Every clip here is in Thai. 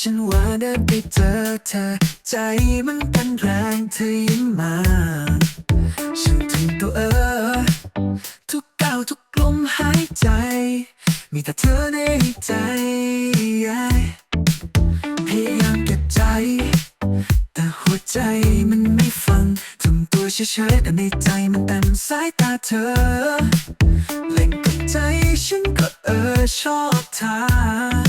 ฉันว่าเดินไปเจอเธอ ใจมันเต้นแรงเธอยิ้มมา ฉันถึงตัวเออ ทุกก้าวทุกลมหายใจ มีแต่เธอในใจ พยายามเก็บใจ แต่หัวใจมันไม่ฟังทำตัวเฉยๆแต่ในใจมันเต็มสายตาเธอ เล่นกับใจฉันก็เออชอบเธอ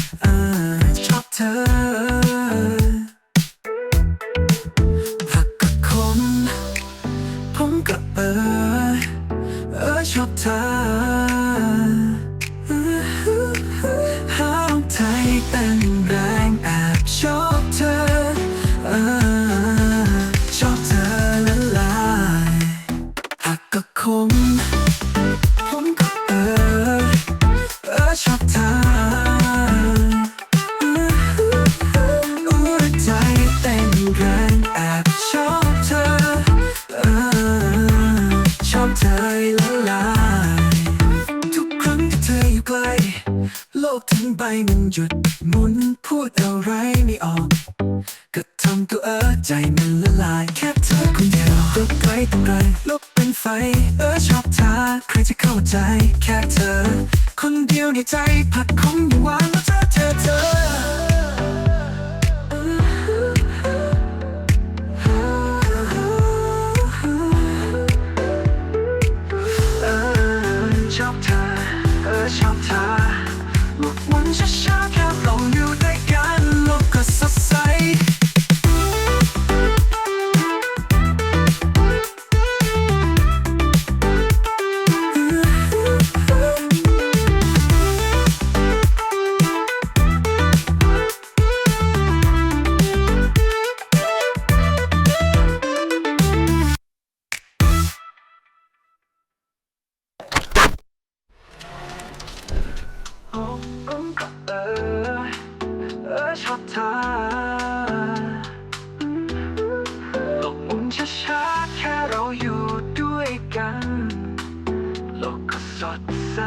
ก็เออเออชอบเธอหาใจเต้นแรงแอบชอบเธอเออชอบเธอละลายหากก็คง มันหยุดหมุนพูดอะไรไม่ออก ก็ทำตัวเออใจมันละลายแค่เธอคนเดียวตัวไกลตรงไรลุกเป็นไฟ เออชอบเธอใครจะเข้าใจ แค่เธอ คนเดียวในใจผัดค ชาแคบลงอยู่ ช้าๆแค่เราอยู่ด้วยกัน โลกก็สดใส